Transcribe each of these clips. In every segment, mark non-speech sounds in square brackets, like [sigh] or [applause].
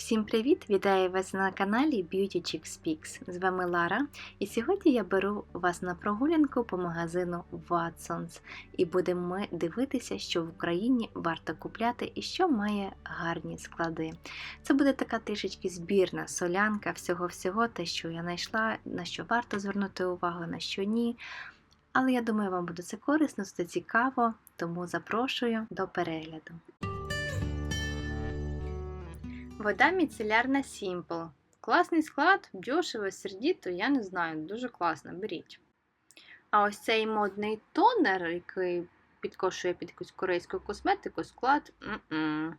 Всім привіт! Вітаю вас на каналі Beauty Chicks Speaks. З вами Лара, і сьогодні я беру вас на прогулянку по магазину Watsons і будемо ми дивитися, що в Україні варто купляти і що має гарні склади. Це буде така трішечки збірна солянка всього-всього, те, що я знайшла, на що варто звернути увагу, на що ні. Але я думаю, вам буде це корисно, це цікаво, тому запрошую до перегляду. Вода міцелярна Simple. Класний склад, дешево, сердіто, я не знаю, дуже класно, беріть. А ось цей модний тонер, який підкошує під якусь корейську косметику, склад. М-м.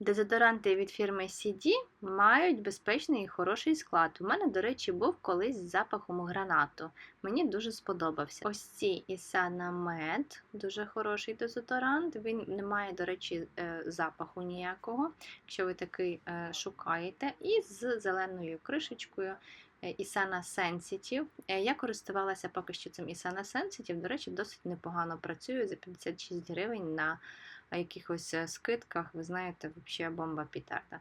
Дезодоранти від фірми CD мають безпечний і хороший склад. У мене, до речі, був колись з запахом гранату. Мені дуже сподобався. Ось ці Isana Med, дуже хороший дезодорант. Він не має, до речі, е, запаху ніякого, якщо ви такий е, шукаєте. І з зеленою кришечкою. е, Isana Sensitive. Е, Я користувалася поки що цим Isana Sensitive, до речі, досить непогано працює за 56 гривень на якихось е, скидках, ви знаєте, взагалі бомба пітарда.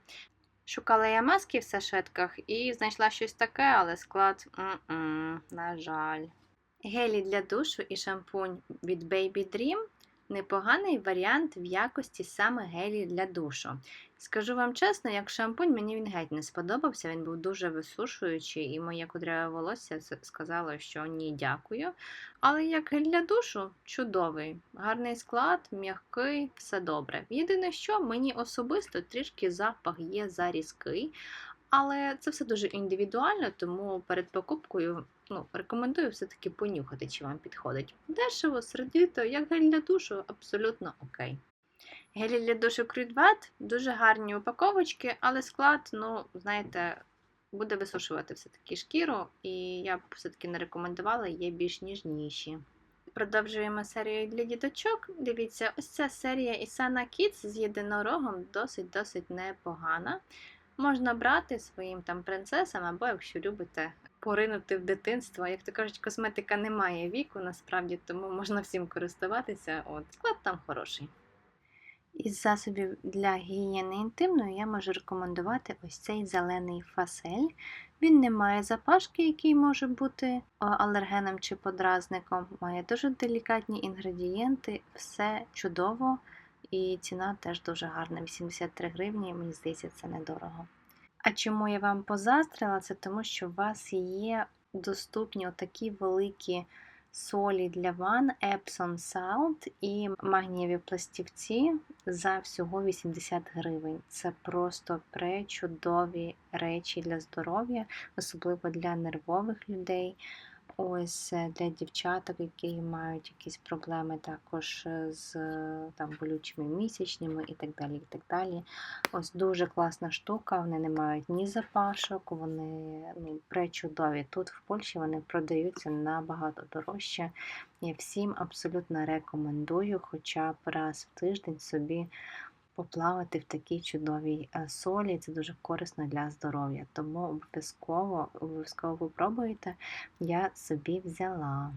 Шукала я маски в сашетках і знайшла щось таке, але склад, м-м, на жаль. Гелі для душу і шампунь від Baby Dream непоганий варіант в якості саме гелі для душу. Скажу вам чесно, як шампунь, мені він геть не сподобався, він був дуже висушуючий, і моє кудряве волосся сказало, що ні, дякую. Але як гель для душу чудовий, гарний склад, м'який, все добре. Єдине, що мені особисто трішки запах є зарізкий, але це все дуже індивідуально, тому перед покупкою ну, рекомендую все-таки понюхати, чи вам підходить. Дешево, сердито, як гель для душу, абсолютно окей. Гелі для душу Крюдват дуже гарні упаковочки, але склад, ну, знаєте, буде висушувати все-таки шкіру, і я б все-таки не рекомендувала, є більш ніжніші. Продовжуємо серію для діточок. Дивіться, ось ця серія Isana Kids з єдинорогом досить-досить непогана. Можна брати своїм там принцесам, або якщо любите поринути в дитинство. Як то кажуть, косметика не має віку, насправді, тому можна всім користуватися. От, склад там хороший. Із засобів для гігієни інтимної я можу рекомендувати ось цей зелений фасель. Він не має запашки, який може бути алергеном чи подразником. Має дуже делікатні інгредієнти, все чудово, і ціна теж дуже гарна. 83 гривні, мені здається, це недорого. А чому я вам позастрила? Це тому, що у вас є доступні отакі великі солі для ван Epsom Salt і магнієві пластівці за всього 80 гривень. Це просто пречудові речі для здоров'я, особливо для нервових людей. Ось е, для дівчаток, які мають якісь проблеми також е, з е, там, болючими місячними і так далі. і так далі. Ось дуже класна штука, вони не мають ні запашок, вони ну, пречудові. Тут в Польщі вони продаються набагато дорожче. Я всім абсолютно рекомендую хоча б раз в тиждень собі поплавати в такій чудовій е, солі. Це дуже корисно для здоров'я. Тому обов'язково обов'язково попробуйте. Я собі взяла.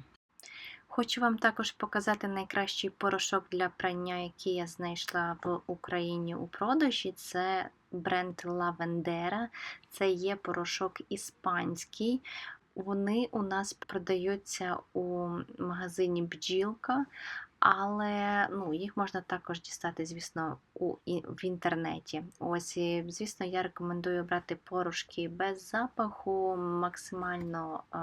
Хочу вам також показати найкращий порошок для прання, який я знайшла в Україні у продажі. Це бренд Lavendera. Це є порошок іспанський. Вони у нас продаються у магазині Бджілка, але ну, їх можна також дістати, звісно, у, в інтернеті. Ось, звісно, я рекомендую брати порошки без запаху, максимально е,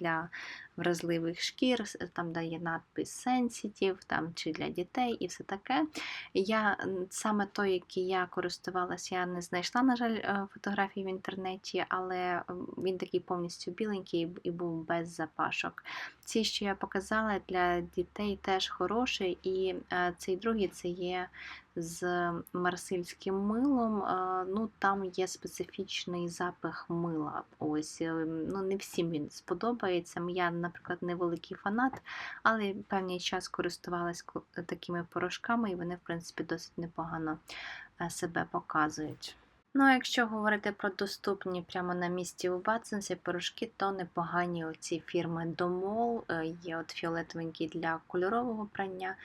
для вразливих шкір, там де є надпис Sensitive, там чи для дітей і все таке. Я саме той, який я користувалася, я не знайшла, на жаль, е, фотографій в інтернеті, але він такий повністю біленький і- був без запашок. Ці, що я показала для дітей, теж хороший, і е, цей другий це є з марсильським милом. Ну там є специфічний запах мила. Ось е, ну не всім він сподобається. Я, наприклад, не великий фанат, але певний час користувалась ко- такими порошками, і вони, в принципі, досить непогано е, себе показують. Ну, а якщо говорити про доступні прямо на місці у Батсенсі порошки, то непогані оці фірми Домол, е, є от фіолетовенький для кольорового прання,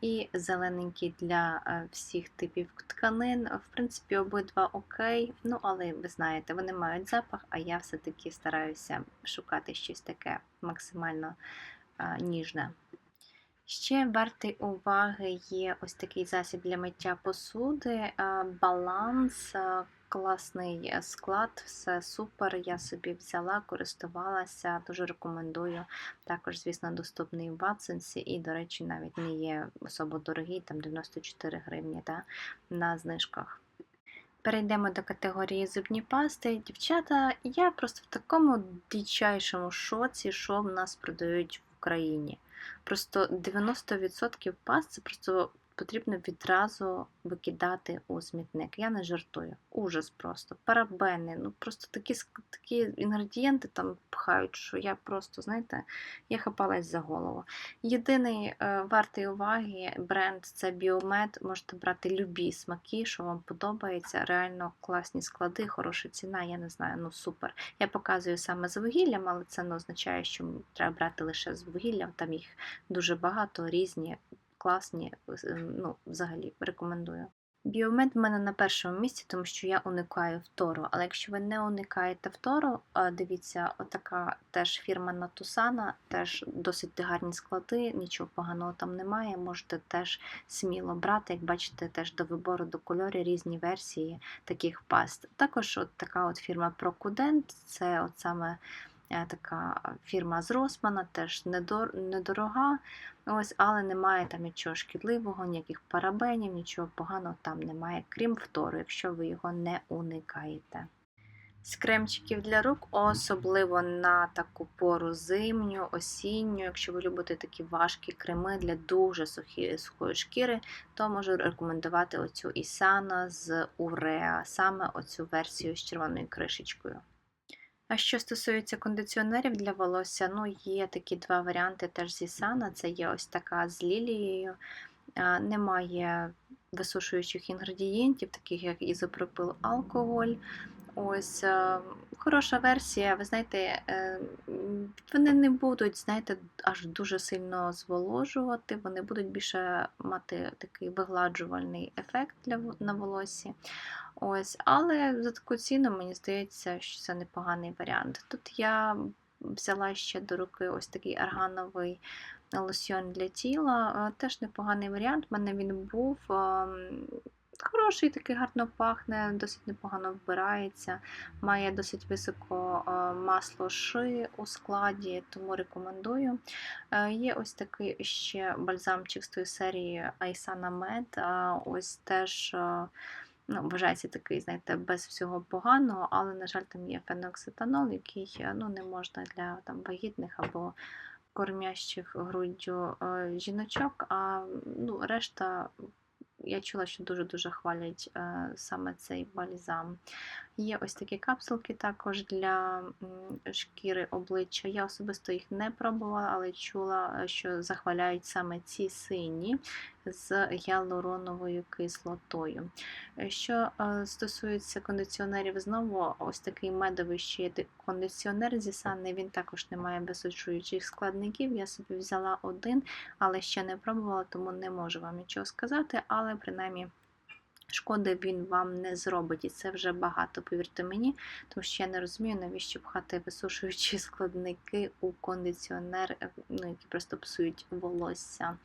і зелененький для е, всіх типів тканин. В принципі, обидва окей, ну але ви знаєте, вони мають запах, а я все-таки стараюся шукати щось таке максимально е, ніжне. Ще вартий уваги є ось такий засіб для миття посуди, баланс, класний е, склад, все супер. Я собі взяла, користувалася, дуже рекомендую. Також, звісно, доступний в Watsons і, до речі, навіть не є особо дорогий, там 94 гривні та, на знижках. Перейдемо до категорії зубні пасти. Дівчата, я просто в такому дичайшому шоці, що в нас продають в Україні. Просто 90% паст це просто потрібно відразу викидати у смітник. Я не жартую. Ужас просто. Парабени, ну просто такі такі інгредієнти там пхають, що я просто, знаєте, я хапалась за голову. Єдиний е, вартий уваги бренд це Біомед. Можете брати любі смаки, що вам подобається. Реально класні склади, хороша ціна, я не знаю, ну супер. Я показую саме з вугіллям, але це не означає, що треба брати лише з вугіллям. Там їх дуже багато, різні класні, ну, взагалі рекомендую. Біомед в мене на першому місці, тому що я уникаю втору. Але якщо ви не уникаєте втору, дивіться, отака теж фірма Натусана, теж досить гарні склади, нічого поганого там немає. Можете теж сміло брати, як бачите, теж до вибору до кольорів різні версії таких паст. Також от така от фірма Procudent, це от саме така фірма з Росмана, теж недорога, ось, але немає там нічого шкідливого, ніяких парабенів, нічого поганого там немає, крім втору, якщо ви його не уникаєте. З кремчиків для рук, особливо на таку пору зимню, осінню, якщо ви любите такі важкі креми для дуже сухої, сухої шкіри, то можу рекомендувати оцю Ісана з Уреа, саме оцю версію з червоною кришечкою. А що стосується кондиціонерів для волосся, ну є такі два варіанти теж зі Сана. Це є ось така з лілією, немає висушуючих інгредієнтів, таких як ізопропил алкоголь. Ось е, хороша версія. Ви знаєте, е, вони не будуть, знаєте, аж дуже сильно зволожувати, вони будуть більше мати такий вигладжувальний ефект для на волосі. Ось, Але за таку ціну мені здається, що це непоганий варіант. Тут я взяла ще до руки ось такий аргановий лосьон для тіла. Е, теж непоганий варіант. У мене він був. Хороший, такий гарно пахне, досить непогано вбирається, має досить високо е, масло ши у складі, тому рекомендую. Е, є ось такий ще бальзамчик з тої серії Aisana Med, ось теж ну, вважається такий, знаєте, без всього поганого, але, на жаль, там є феноксетанол, який е, ну, не можна для там, вагітних або кормящих груддю е, жіночок, а ну, решта. Я чула, що дуже-дуже хвалять е, саме цей бальзам. Є ось такі капсулки також для шкіри обличчя. Я особисто їх не пробувала, але чула, що захваляють саме ці сині з гіалуроновою кислотою. Що е, стосується кондиціонерів, знову ось такий медовий ще кондиціонер зі Санни, він також не має височуючих складників. Я собі взяла один, але ще не пробувала, тому не можу вам нічого сказати, але принаймні. Шкоди він вам не зробить, і це вже багато, повірте мені, тому що я не розумію, навіщо пхати висушуючі складники у кондиціонер, е, ну, які просто псують волосся.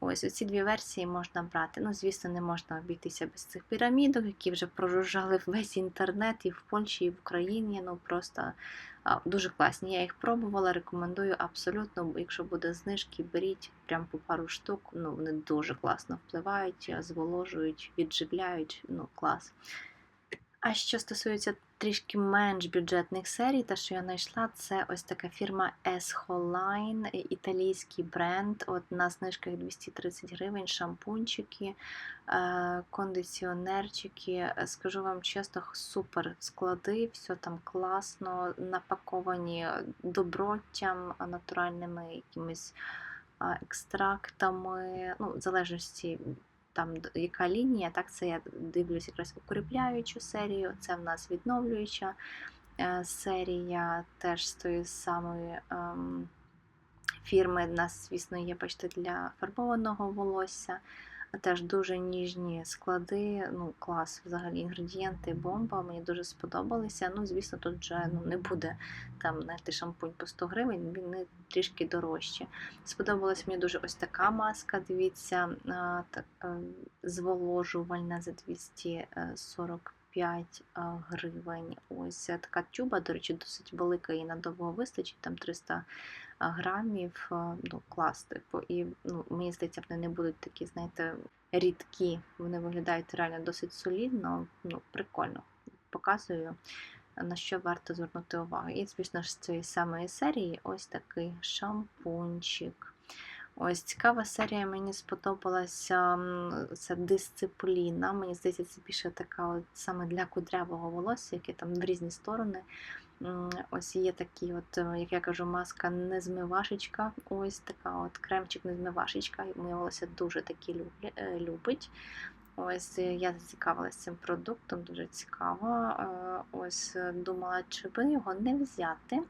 Ось оці дві версії можна брати. Ну, звісно, не можна обійтися без цих пірамідок, які вже прожужжали весь інтернет і в Польщі, і в Україні. Ну просто дуже класні. Я їх пробувала, рекомендую абсолютно, якщо буде знижки, беріть прям по пару штук. Ну, Вони дуже класно впливають, зволожують, відживляють. Ну, клас. А що стосується трішки менш бюджетних серій, те, що я знайшла, це ось така фірма Escholine, італійський бренд. От На знижках 230 гривень, шампунчики, е, кондиціонерчики. Скажу вам чесно, супер склади, все там класно, напаковані доброттям, натуральними якимись екстрактами, ну, в залежності там яка лінія, так це я дивлюсь якраз укріпляючу серію, це в нас відновлююча е, серія теж з тої самої ем, фірми. У нас, звісно, є, бачите, для фарбованого волосся. Теж дуже ніжні склади, ну клас, взагалі інгредієнти, бомба. Мені дуже сподобалися. Ну, звісно, тут вже ну, не буде там знаєте, шампунь по 100 гривень, він не трішки дорожче. Сподобалась мені дуже ось така маска, дивіться, так, ем, зволожувальна за 240 5 гривень. Ось така тюба, до речі, досить велика і надовго вистачить, там 300 грамів, ну, клас типу. І ну, мені здається, вони не будуть такі, знаєте, рідкі. Вони виглядають реально досить солідно, ну, прикольно. Показую, на що варто звернути увагу. І, звісно ж, з цієї самої серії ось такий шампунчик. Ось цікава серія, мені сподобалася ця дисципліна. Мені здається, це більше така от саме для кудрявого волосся, яке там в різні сторони. Ось є такі, от, е, як я кажу, маска незмивашечка. Ось така от кремчик незмивашечка. Моє волосся дуже такі е, любить. Ось е, я зацікавилася цим продуктом, дуже цікаво. Е, Ось е, думала, чи би його не взяти.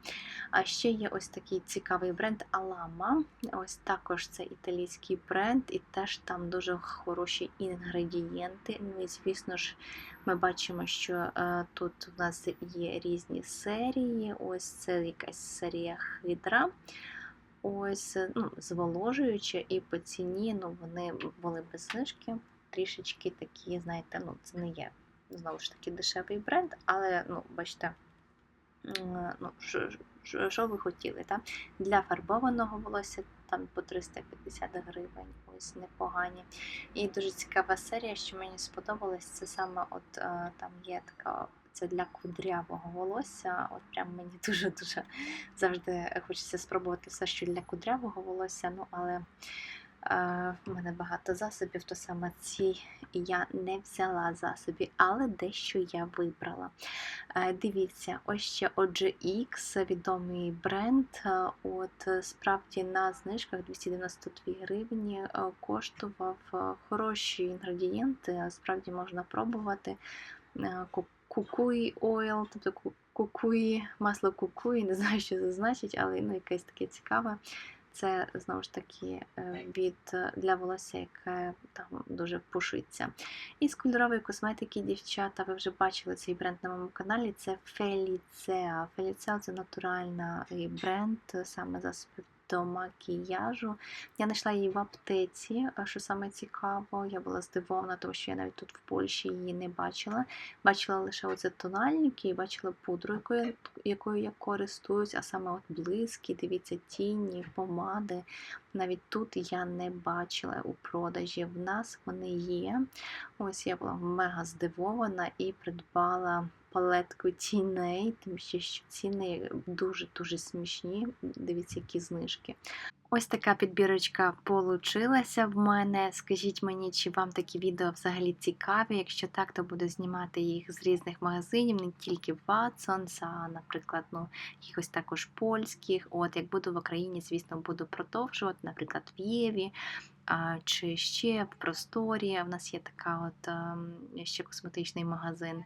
А ще є ось такий цікавий бренд Alama. Ось також це італійський бренд, і теж там дуже хороші інгредієнти. Ну і звісно ж, ми бачимо, що тут у нас є різні серії. Ось це якась серія хидра. Ось, ну, зволожуюча, і по ціні ну, вони були без знижки трішечки такі, знаєте, ну, це не є знову ж таки дешевий бренд, але, ну, бачите, ну, що, ви хотіли, так? Для фарбованого волосся там по 350 гривень, ось непогані. І дуже цікава серія, що мені сподобалось, це саме от е, там є така. Це для кудрявого волосся. От прям мені [laughs] дуже-дуже завжди хочеться спробувати все, що для кудрявого волосся. Ну, але В мене багато засобів, то саме ці я не взяла засобі, але дещо я вибрала. Е, Дивіться, ось ще OGX, відомий бренд. Е, От справді на знижках 292 гривні е, коштував хороші інгредієнти, справді можна пробувати. Кукуї ойл, тобто кукуї, масло кукуї, не знаю, що це значить, але ну, якесь таке цікаве. Це знову ж таки е, від е, для волосся, яке там дуже пушиться. І з кольорової косметики, дівчата, ви вже бачили цей бренд на моєму каналі. Це Феліцеа. Феліцеа – це натуральний бренд, е, саме засоби до макіяжу. Я знайшла її в аптеці, що саме цікаво. Я була здивована, тому що я навіть тут в Польщі її не бачила. Бачила лише оце тональники бачила пудру, якою, якою я користуюсь, а саме от блиски, дивіться, тіні, помади. Навіть тут я не бачила у продажі. В нас вони є. Ось я була мега здивована і придбала палетку тіней, тим ще що ціни дуже-дуже смішні. Дивіться, які знижки. Ось така підбірочка получилася в мене. Скажіть мені, чи вам такі відео взагалі цікаві? Якщо так, то буду знімати їх з різних магазинів, не тільки Watsons, а, наприклад, ну, якихось також польських. От, як буду в Україні, звісно, буду продовжувати, наприклад, в Єві. Чи ще в просторі. У нас є така от ем, ще косметичний магазин.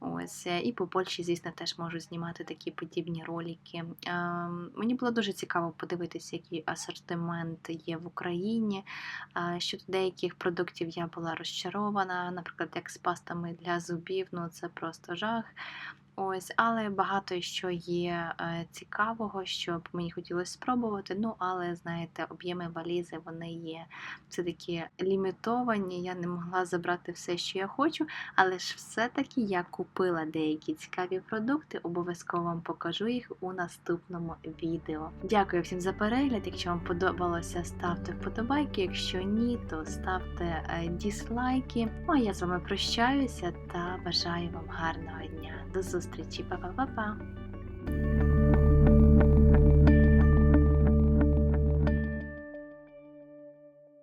Ось е, і по Польщі, звісно, теж можу знімати такі подібні ролики. Ем, Мені було дуже цікаво подивитися, який асортимент є в Україні. Щодо деяких продуктів я була розчарована, наприклад, як з пастами для зубів, ну це просто жах. Ось, але багато що є е, цікавого, що б мені хотілося спробувати. Ну, але знаєте, об'єми валізи вони є все-таки лімітовані. Я не могла забрати все, що я хочу, але ж все-таки я купила деякі цікаві продукти. Обов'язково вам покажу їх у наступному відео. Дякую всім за перегляд. Якщо вам подобалося, ставте вподобайки. Якщо ні, то ставте е, дізлайки. Ну а я з вами прощаюся та бажаю вам гарного дня. До зустрічі, Па-па-па-па!